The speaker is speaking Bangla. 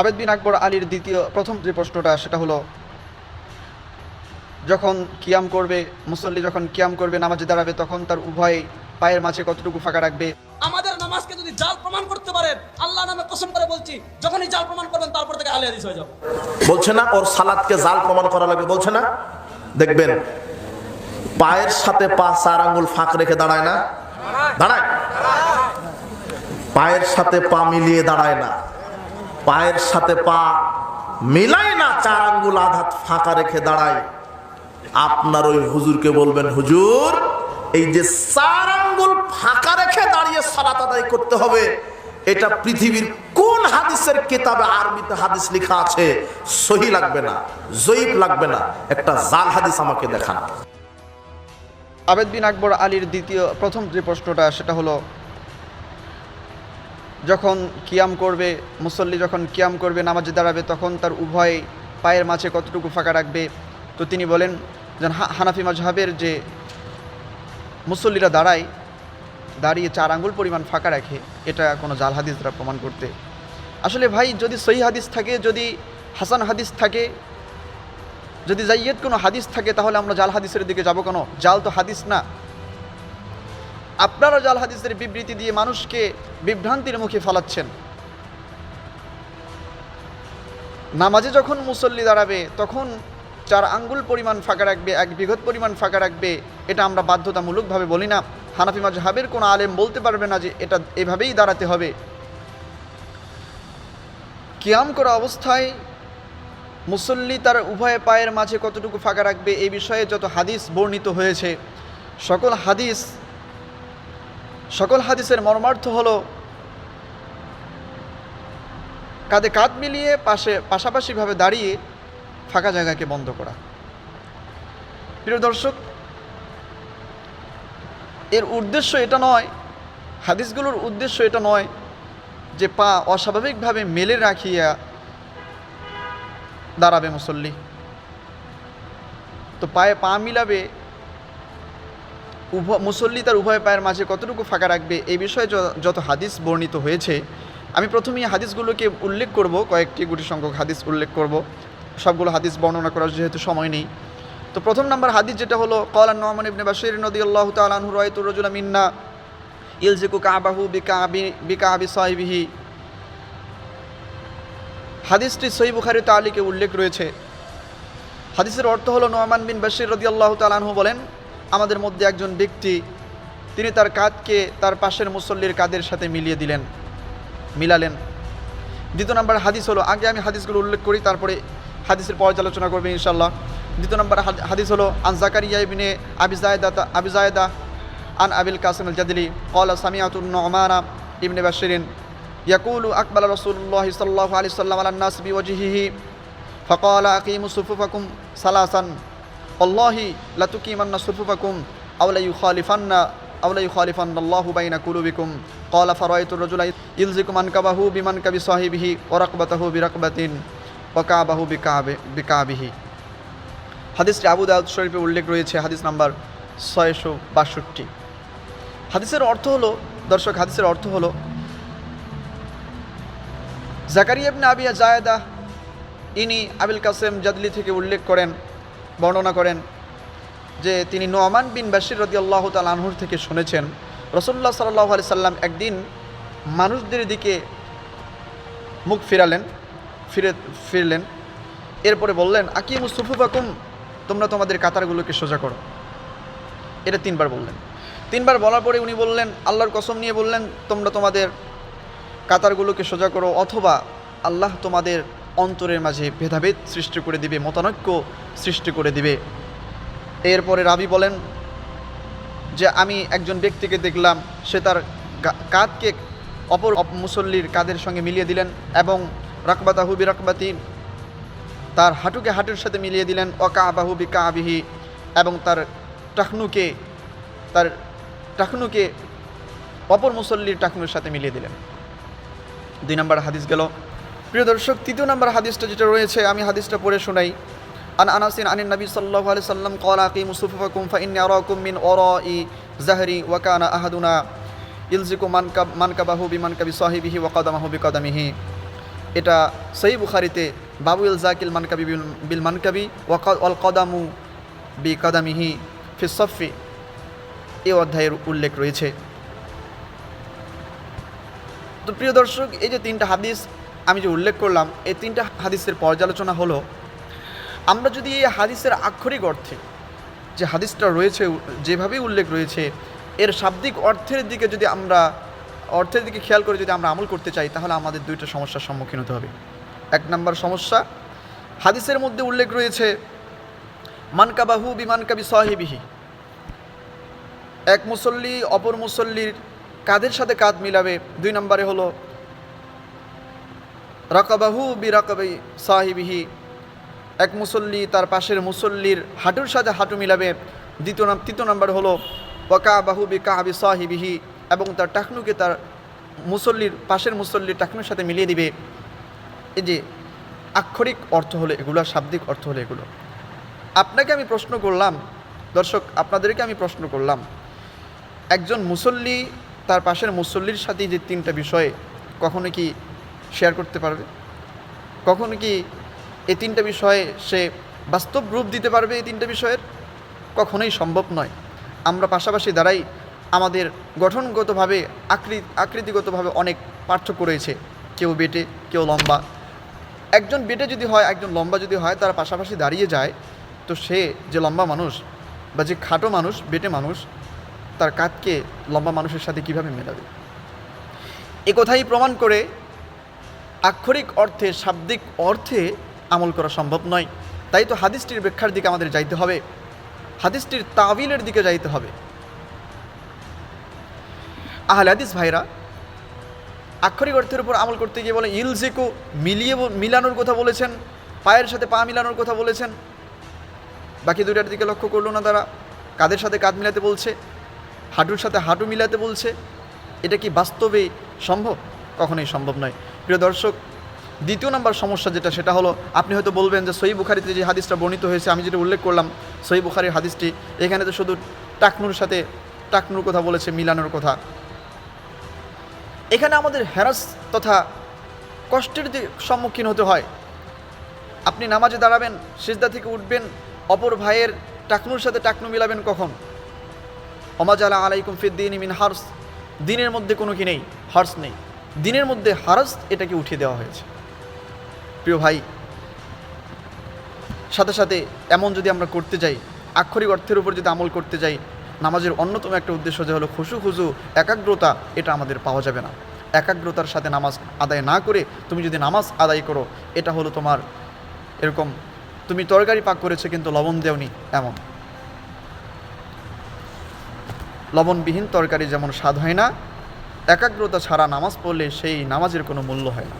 আবেদ বিন আকবর আলীর দ্বিতীয় প্রথম যে প্রশ্নটা সেটা হলো যখন কিয়াম করবে মুসল্লি যখন কিয়াম করবে নামাজে দাঁড়াবে তখন তার উভয় পায়ের মাঝে কতটুকু ফাঁকা রাখবে? আমাদের নামাজকে যদি জাল প্রমাণ করতে পারেন আল্লাহ নামে কসম করে বলছি যখনই জাল প্রমাণ করবেন তারপর থেকে আলী হাদিস হয়ে যাবে। বলছে না ওর সালাদকে জাল প্রমাণ করা লাগবে বলছে না? দেখবেন পায়ের সাথে পা চার আঙ্গুল ফাঁক রেখে দাঁড়ায় না? দাঁড়ায়। পায়ের সাথে পা মিলিয়ে দাঁড়ায় না। পায়ের সাথে পা মিলায় না চার আঙ্গুল আঘাত ফাঁকা রেখে দাঁড়ায়। আপনার ওই হুজুরকে বলবেন, হুজুর, এই যে চার আঙ্গুল ফাঁকা রেখে দাঁড়িয়ে সালাত আদায় করতে হবে, এটা পৃথিবীর কোন হাদিসের কিতাবে আরবিতে হাদিস লেখা আছে? সহি লাগবে না জয়ীব লাগবে না। একটা জাল হাদিস আমাকে দেখান। আবেদ বিন আকবর আলীর দ্বিতীয়, প্রথম যে প্রশ্নটা, সেটা হলো যখন কিয়াম করবে, মুসল্লি যখন কিয়াম করবে, নামাজে দাঁড়াবে, তখন তার উভয় পায়ের মাঝে কতটুকু ফাঁকা রাখবে? তো তিনি বলেন যেন হানাফি মাজহাবের যে মুসল্লিরা দাঁড়ায়, দাঁড়িয়ে চার আঙ্গুল পরিমাণ ফাঁকা রাখে, এটা কোনো জাল হাদিস দ্বারা প্রমাণ করতে। আসলে ভাই, যদি সহি হাদিস থাকে, যদি হাসান হাদিস থাকে, যদি জাইয়েদ কোনো হাদিস থাকে, তাহলে আমরা জাল হাদিসের দিকে যাব কেন? জাল তো হাদিস না। আপনারা জাল হাদিসের বিবৃতি দিয়ে মানুষকে বিভ্রান্তির মুখে ফেলাচ্ছেন। নামাজে যখন মুসল্লি দাঁড়াবে, তখন চার আঙ্গুল পরিমাণ ফাঁকা রাখবে, এক বিঘত পরিমাণ ফাঁকা রাখবে, এটা আমরা বাধ্যতামূলকভাবে বলি না। হানাফি মাজহাবের কোনো আলেম বলতে পারবে না যে এটা এভাবেই দাঁড়াতে হবে। কিয়াম করা অবস্থায় মুসল্লি তার উভয় পায়ের মাঝে কতটুকু ফাঁকা রাখবে, এই বিষয়ে যত হাদিস বর্ণিত হয়েছে, সকল হাদিস সকল হাদিসের মর্মার্থ হল কাঁধে কাঁধ মিলিয়ে পাশে, পাশাপাশিভাবে দাঁড়িয়ে ফাঁকা জায়গাকে বন্ধ করা। প্রিয় দর্শক, এর উদ্দেশ্য এটা নয়, হাদিসগুলোর উদ্দেশ্য এটা নয় যে পা অস্বাভাবিকভাবে মেলে রাখিয়া দাঁড়াবে মুসল্লি। তো পায়ে পা মিলাবে উভ মুসল্লি তার উভয় পায়ের মাঝে কতটুকু ফাঁকা রাখবে এই বিষয়ে যত হাদিস বর্ণিত হয়েছে, আমি প্রথমেই হাদিসগুলোকে উল্লেখ করব, কয়েকটি গুটি সংখ্যক হাদিস উল্লেখ করব। সবগুলো হাদিস বর্ণনা করার যেহেতু সময় নেই। তো প্রথম নাম্বার হাদিস যেটা হলো কলান নোমান ইবনে বাশির নদী আল্লাহ তালাহু রায়তু রজুলা মিন্না ইলজিকু কাবাহু বিকাবি বিকাবি সাহিবিহি। হাদিসটি বুখারি তালিকে উল্লেখ রয়েছে। হাদিসের অর্থ হলো নোয়ামান বিন বাশির রদি আল্লাহ তালাহু বলেন আমাদের মধ্যে একজন ব্যক্তি, তিনি তার কাঁধকে তার পাশের মুসল্লির কাদের সাথে মিলিয়ে দিলেন, মিলালেন। দ্বিতীয় নম্বর হাদিস হলো, আগে আমি হাদিসগুলো উল্লেখ করি, তারপরে হাদিসের পর্যালোচনা করবে ইনশাল্লাহ দ্বিতীয় নম্বর হাদিস হলো, আন জাকারিয়া ইবিনে আবিজায়দা আবিজায়দা আন আবিল কাসম আল জাদিলি কলা সামিয়াতুল নোমানা ইবনে বাসিরিন ইয়াকুল আকবাল রসুল্লাহ সাল্লাহ আলি সাল্লাম আলান্নাস বিওয়াজিহি ফকলা আকিমু সুফুফাকুম সালাসান। অল্লাহি লাতুকি ইমান্না সুরফুবাকুম আউলাই খালিফান্না আউলাই খালিফান্না আল্লাহু বাইনা কুলুবিকুম। কলা ফারয়তুর রজুলাই ইলজিকুম কাবাহু বিমান কাবি সাহিবিহি ওরাকবাতাহু বিরাকবাতিন ওকাবাহু বিকাবে, বিকাবিহি। হাদিসটি আবু দাউদ শরীফে উল্লেখ রয়েছে, হাদিস নাম্বার ছয়শো বাষট্টি। হাদিসের অর্থ হলো, দর্শক, হাদিসের অর্থ হলো জাকারিয়াবনে আবিয়া জায়দা, ইনি আবিল কাসেম জাদলি থেকে উল্লেখ করেন বর্ণনা করেন যে তিনি নোয়ামান বিন বাশির রদি আল্লাহ আনহুর থেকে শুনেছেন রসল্লাহ সাল্লাহ আলি সাল্লাম একদিন মানুষদের দিকে মুখ ফিরালেন, ফিরে ফিরলেন, এরপরে বললেন আকিম সুফুফাকুম, তোমরা তোমাদের কাতারগুলোকে সোজা করো। এটা তিনবার বললেন। তিনবার বলার পরে উনি বললেন, আল্লাহর কসম নিয়ে বললেন, তোমরা তোমাদের কাতারগুলোকে সোজা করো, অথবা আল্লাহ তোমাদের অন্তরের মাঝে ভেদাভেদ সৃষ্টি করে দিবে, মতানৈক্য সৃষ্টি করে দিবে। এরপরে রাবি বলেন যে, আমি একজন ব্যক্তিকে দেখলাম, সে তার কাঁধকে অপর অপ- মুসল্লির কাঁধের সঙ্গে মিলিয়ে দিলেন এবং রাকবাতাহু রকবাতি তার হাঁটুকে হাঁটুর সাথে মিলিয়ে দিলেন অকাবাহু বিকা আবিহি এবং তার টাকনুকে তার টাকনুকে অপর মুসল্লির টাকনুর সাথে মিলিয়ে দিলেন। দুই নম্বর হাদিস গেল প্রিয় দর্শক, তৃতীয় নম্বর হাদিসটা যেটা রয়েছে, আমি হাদিসটা পড়ে শোনাই। আন আনাসিন আনিন নবী সাল্লাল্লাহু আলাইহি সাল্লাম ক্বালা, আকিমু সুফুফাকুম ফাইন্নী আরাকুম মিন ওয়ারাই জাহরি ওয়া কানা আহাদুনা ইলজিকু মানকাব মানকাবাহু বিমানকাবি সাহিবিহি ওয়া কাদামাহু বিকাদামিহি। এটা সই বুখারিতে বাবুল জাকিল মানকাবি বিল- মানকাবি ওয়াকা- ওয়াল কদামু বি কাদামিহি ফিসফি এ অধ্যায়ের উল্লেখ রয়েছে। তো প্রিয় দর্শক, এই যে তিনটা হাদিস আমি যে উল্লেখ করলাম, এই তিনটা হাদিসের পর্যালোচনা হলো, আমরা যদি এই হাদিসের আক্ষরিক অর্থে যে হাদিসটা রয়েছে, যেভাবেই উল্লেখ রয়েছে, এর শাব্দিক অর্থের দিকে যদি আমরা, অর্থের দিকে খেয়াল করে যদি আমরা আমল করতে চাই, তাহলে আমাদের দুইটা সমস্যার সম্মুখীন হতে হবে। এক নম্বর সমস্যা, হাদিসের মধ্যে উল্লেখ রয়েছে মানকাবাহু বিমানকাবি সাহেবিহি। এক মুসল্লি অপর মুসল্লির কাঁধের সাথে কাঁধ মিলাবে। দুই নম্বরে হলো রকাবাহু বি রকাবি সাহিবিহি। এক মুসল্লি তার পাশের মুসল্লির হাঁটুর সাথে হাঁটু মিলাবে। দ্বিতীয় নাম তৃতীয় নম্বর হলো ওয়াকা বাহু বি কাহাবি সাহিবিহি এবং তার টাকনুকে তার মুসল্লির পাশের মুসল্লির টাকনুর সাথে মিলিয়ে দিবে। এই যে আক্ষরিক অর্থ হলো এগুলো, শাব্দিক অর্থ হলো এগুলো। আপনাকে আমি প্রশ্ন করলাম, দর্শক, আপনাদেরকে আমি প্রশ্ন করলাম, একজন মুসল্লি তার পাশের মুসল্লির সাথে যে তিনটা বিষয়ে, কখনো কি শেয়ার করতে পারবে? কখনো কি এই তিনটা বিষয়ে সে বাস্তব রূপ দিতে পারবে এই তিনটা বিষয়ের? কখনোই সম্ভব নয়। আমরা পাশাপাশি দাঁড়াই, আমাদের গঠনগতভাবে, আকৃ, আকৃতিগতভাবে অনেক পার্থক্য রয়েছে। কেউ বেটে, কেউ লম্বা। একজন বেটে যদি হয়, একজন লম্বা যদি হয়, তারা পাশাপাশি দাঁড়িয়ে যায়, তো সে যে লম্বা মানুষ বা যে খাটো মানুষ, বেটে মানুষ, তার কাঁধকে লম্বা মানুষের সাথে কীভাবে মেলাবে? এ কথাই প্রমাণ করে আক্ষরিক অর্থে, শাব্দিক অর্থে আমল করা সম্ভব নয়। তাই তো হাদিসটির ব্যাখ্যার দিকে আমাদের যাইতে হবে। হাদিসটির তাবিলের দিকে যাইতে হবে। আহলে হাদিস ভাইরা, আক্ষরিক অর্থের উপর আমল করতে গিয়ে বলে ইলজেকো মিলিয়ে মিলানোর কথা বলেছেন, পায়ের সাথে পা মিলানোর কথা বলেছেন। বাকি দুইটার দিকে লক্ষ্য করল না তারা। কাদের সাথে কাঁধ মিলাতে বলছে? হাঁটুর সাথে হাঁটু মিলাতে বলছে। এটা কি বাস্তবে সম্ভব? কখনোই সম্ভব নয়। প্রিয় দর্শক, দ্বিতীয় নম্বর সমস্যা যেটা, সেটা হলো আপনি হয়তো বলবেন যে সই বুখারিতে যে হাদিসটা বর্ণিত হয়েছে, আমি যেটা উল্লেখ করলাম সই বুখারির হাদিসটি, এখানে তো শুধু টাকনুর সাথে টাকনুর কথা বলেছে, মিলানোর কথা। এখানে আমাদের হ্যারাস তথা কষ্টের যে সম্মুখীন হতে হয়, আপনি নামাজে দাঁড়াবেন, সিজদা থেকে উঠবেন, অপর ভাইয়ের টাকনুর সাথে টাকনু মিলাবেন কখন? অমাজালা আলাইকুম ফিদ্দিন মিন হার্স, দিনের মধ্যে কোনো কি নেই, হার্স নেই। দিনের মধ্যে হার্স এটাকে উঠিয়ে দেওয়া হয়েছে। প্রিয় ভাই, সাথে সাথে এমন যদি আমরা করতে যাই, আক্ষরিক অর্থের উপর যদি আমল করতে যাই, নামাজের অন্যতম একটা উদ্দেশ্য যে হলো খুশু খুশু একাগ্রতা, এটা আমাদের পাওয়া যাবে না। একাগ্রতার সাথে নামাজ আদায় না করে তুমি যদি নামাজ আদায় করো, এটা হলো তোমার এরকম, তুমি তরকারি পাক করেছ কিন্তু লবণ দেওনি, এমন। লবণবিহীন তরকারি যেমন স্বাদ হয় না একাগ্রতা ছাড়া নামাজ পড়লে সেই নামাজের কোনো মূল্য হয় না।